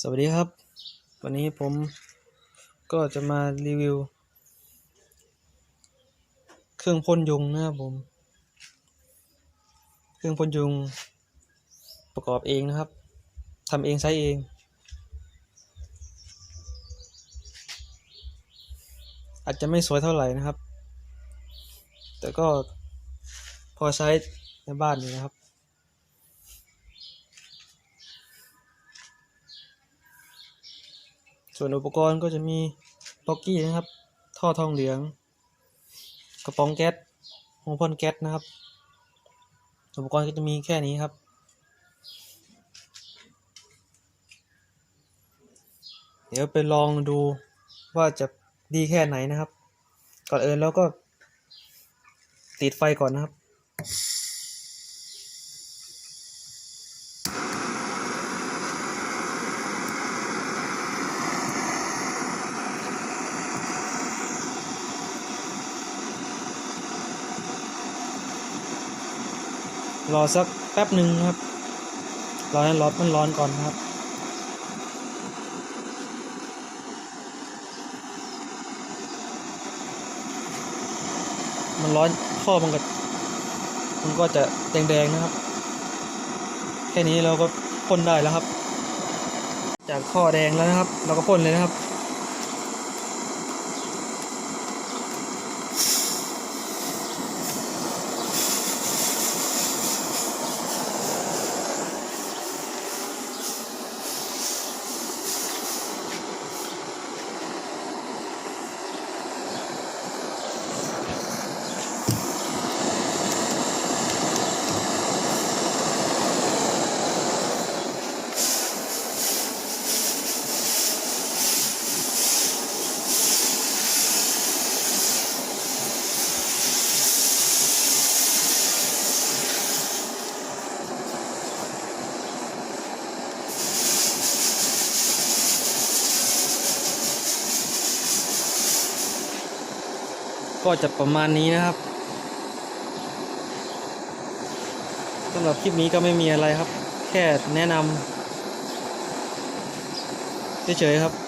สวัสดีครับ วันนี้ผมก็จะมารีวิว เครื่องพ่นยุงนะครับผม เครื่องพ่นยุงประกอบเองนะครับทำเองใช้เอง อาจจะไม่สวยเท่าไหร่นะครับ แต่ก็พอใช้ในบ้านอยู่นะครับ ส่วนอุปกรณ์ก็จะมีบ็อกกี้นะครับ ท่อทองเหลือง กระป๋องแก๊สหัวพ่นแก๊สนะครับ อุปกรณ์ก็จะมีแค่นี้ครับ เดี๋ยวไปลองดูว่าจะดีแค่ไหนนะครับ ก่อนอื่นเราก็ติดไฟก่อนนะครับ รอสักแป๊บหนึ่งครับรอให้ร้อนมันร้อนก่อนครับ มันร้อนท่อมันก็มันก็จะแดงๆนะครับ แค่นี้เราก็พ่นได้แล้วครับ จากท่อแดงแล้วนะครับ เราก็พ่นเลยนะครับ ก็จะประมาณนี้นะครับสำหรับคลิปนี้ก็ไม่มีอะไรครับ แค่แนะนำเฉยๆครับ